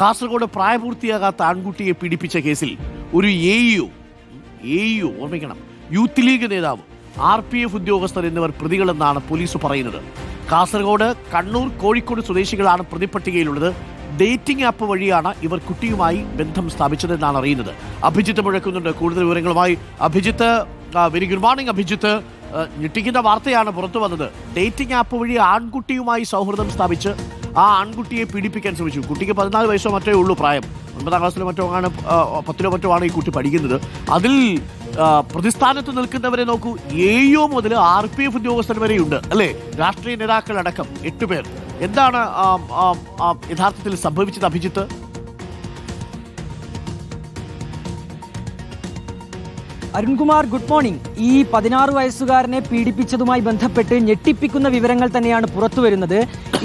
കാസർഗോഡ് പ്രായപൂർത്തിയാകാത്ത ആൺകുട്ടിയെ പീഡിപ്പിച്ച കേസിൽ ഒരു എ യു എ യു ഓർമ്മിക്കണം. യൂത്ത് ലീഗ് നേതാവ് ആർ പി എഫ് ഉദ്യോഗസ്ഥർ എന്നിവർ പ്രതികളെന്നാണ് പോലീസ് പറയുന്നത്. കാസർഗോഡ് കണ്ണൂർ കോഴിക്കോട് സ്വദേശികളാണ് പ്രതിപട്ടികയിലുള്ളത് ഡേറ്റിംഗ് ആപ്പ് വഴിയാണ് ഇവർ കുട്ടിയുമായി ബന്ധം സ്ഥാപിച്ചതെന്നാണ് അറിയുന്നത്. അഭിജിത്ത് മുഴക്കുന്നുണ്ട്. കൂടുതൽ വിവരങ്ങളുമായി Abhijith very good morning Abhijith. ഞെട്ടിക്കുന്ന വാർത്തയാണ് പുറത്തു വന്നത്. ഡേറ്റിംഗ് ആപ്പ് വഴി ആൺകുട്ടിയുമായി സൗഹൃദം സ്ഥാപിച്ച് ആ ആൺകുട്ടിയെ പീഡിപ്പിക്കാൻ ശ്രമിച്ചു. കുട്ടിക്ക് പതിനാല് വയസ്സോ മറ്റേ ഉള്ളൂ പ്രായം. ഒൻപതാം ക്ലാസ്സിലോ മറ്റോ ആണ് പത്തിലോ മറ്റോ ആണ് ഈ കുട്ടി പഠിക്കുന്നത്. അതിൽ പ്രതിസ്ഥാനത്ത് നിൽക്കുന്നവരെ നോക്കൂ. എയോ മുതൽ ആർ പി എഫ് ഉദ്യോഗസ്ഥർ വരെയുണ്ട് അല്ലേ? രാഷ്ട്രീയ നേതാക്കളടക്കം എട്ടുപേർ എന്താണ് യഥാർത്ഥത്തിൽ സംഭവിച്ചത് അഭിജിത്ത്? Arunkumar good morning. ഈ പതിനാറ് വയസ്സുകാരനെ പീഡിപ്പിച്ചതുമായി ബന്ധപ്പെട്ട് ഞെട്ടിപ്പിക്കുന്ന വിവരങ്ങൾ തന്നെയാണ് പുറത്തുവരുന്നത്.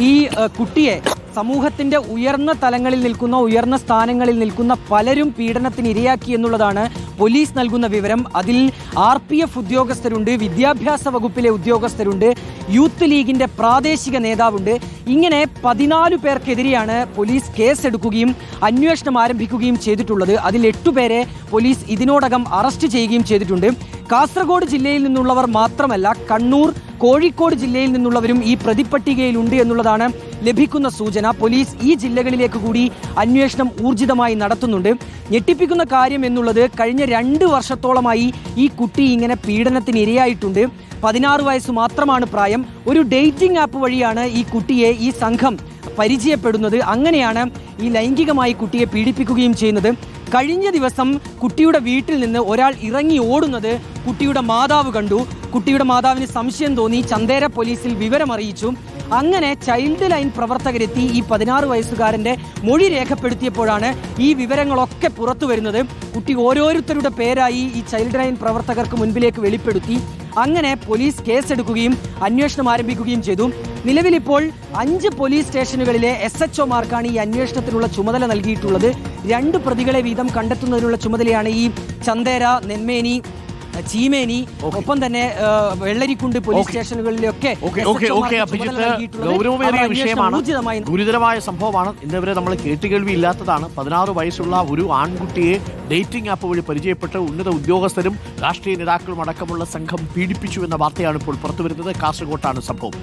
ഈ കുട്ടിയെ സമൂഹത്തിന്റെ ഉയർന്ന തലങ്ങളിൽ നിൽക്കുന്ന ഉയർന്ന സ്ഥാനങ്ങളിൽ നിൽക്കുന്ന പലരും പീഡനത്തിന് ഇരയാക്കി എന്നുള്ളതാണ് പോലീസ് നൽകുന്ന വിവരം. അതിൽ ആർ പി എഫ് ഉദ്യോഗസ്ഥരുണ്ട് വിദ്യാഭ്യാസ വകുപ്പിലെ ഉദ്യോഗസ്ഥരുണ്ട് യൂത്ത് ലീഗിന്റെ പ്രാദേശിക നേതാവുണ്ട്. ഇങ്ങനെ പതിനാല് പേർക്കെതിരെയാണ് പോലീസ് കേസെടുക്കുകയും അന്വേഷണം ആരംഭിക്കുകയും ചെയ്തിട്ടുള്ളത്. അതിൽ എട്ടുപേരെ പോലീസ് ഇതിനോടകം അറസ്റ്റ് ചെയ്യുകയും ചെയ്തിട്ടുണ്ട്. കാസർഗോഡ് ജില്ലയിൽ നിന്നുള്ളവർ മാത്രമല്ല കണ്ണൂർ കോഴിക്കോട് ജില്ലയിൽ നിന്നുള്ളവരും ഈ പ്രതിപ്പട്ടികയിലുണ്ട് എന്നുള്ളതാണ് ലഭിക്കുന്ന സൂചന. പോലീസ് ഈ ജില്ലകളിലേക്ക് കൂടി അന്വേഷണം ഊർജിതമായി നടത്തുന്നുണ്ട്. ഞെട്ടിപ്പിക്കുന്ന കാര്യം എന്നുള്ളത് കഴിഞ്ഞ രണ്ട് വർഷത്തോളമായി ഈ കുട്ടി ഇങ്ങനെ പീഡനത്തിന് ഇരയായിട്ടുണ്ട്. പതിനാറ് വയസ്സ് മാത്രമാണ് പ്രായം. ഒരു ഡേറ്റിംഗ് ആപ്പ് വഴിയാണ് ഈ കുട്ടിയെ ഈ സംഘം പരിചയപ്പെടുന്നത്. അങ്ങനെയാണ് ഈ ലൈംഗികമായി കുട്ടിയെ പീഡിപ്പിക്കുകയും ചെയ്യുന്നത്. കഴിഞ്ഞ ദിവസം കുട്ടിയുടെ വീട്ടിൽ നിന്ന് ഒരാൾ ഇറങ്ങി ഓടുന്നത് കുട്ടിയുടെ മാതാവ് കണ്ടു. കുട്ടിയുടെ മാതാവിന് സംശയം തോന്നി. ചന്തേര പോലീസിൽ വിവരമറിയിച്ചു. അങ്ങനെ ചൈൽഡ് ലൈൻ പ്രവർത്തകരെത്തി ഈ പതിനാറ് വയസ്സുകാരന്റെ മൊഴി രേഖപ്പെടുത്തിയപ്പോഴാണ് ഈ വിവരങ്ങളൊക്കെ പുറത്തു വരുന്നത്. കുട്ടി ഓരോരുത്തരുടെ പേരായി ഈ ചൈൽഡ് ലൈൻ പ്രവർത്തകർക്ക് മുൻപിലേക്ക് വെളിപ്പെടുത്തി. അങ്ങനെ പോലീസ് കേസെടുക്കുകയും അന്വേഷണം ആരംഭിക്കുകയും ചെയ്തു. നിലവിൽ ഇപ്പോൾ അഞ്ച് പോലീസ് സ്റ്റേഷനുകളിലെ എസ് എച്ച് ഒമാർക്കാണ് ഈ അന്വേഷണത്തിനുള്ള ചുമതല നൽകിയിട്ടുള്ളത്. രണ്ട് പ്രതികളെ വീതം കണ്ടെത്തുന്നതിനുള്ള ചുമതലയാണ് ഈ ചന്തേര നെന്മേനി ചീമേനി ഒപ്പം തന്നെ വെള്ളരിക്കുണ്ട് പോലീസ് സ്റ്റേഷനുകളിലൊക്കെ. ഗൗരവമേറിയ വിഷയമാണ്. ഗുരുതരമായ സംഭവമാണ്. ഇന്നവരെ നമ്മൾ കേട്ടുകേൾവി ഇല്ലാത്തതാണ് പതിനാറ് വയസ്സുള്ള ഒരു ആൺകുട്ടിയെ ഡേറ്റിംഗ് ആപ്പ് വഴി പരിചയപ്പെട്ട് ഉന്നത ഉദ്യോഗസ്ഥരും രാഷ്ട്രീയ നേതാക്കളും അടക്കമുള്ള സംഘം പീഡിപ്പിച്ചു എന്ന വാർത്തയാണ് ഇപ്പോൾ പുറത്തുവരുന്നത്. കാസർകോട്ടാണ് സംഭവം.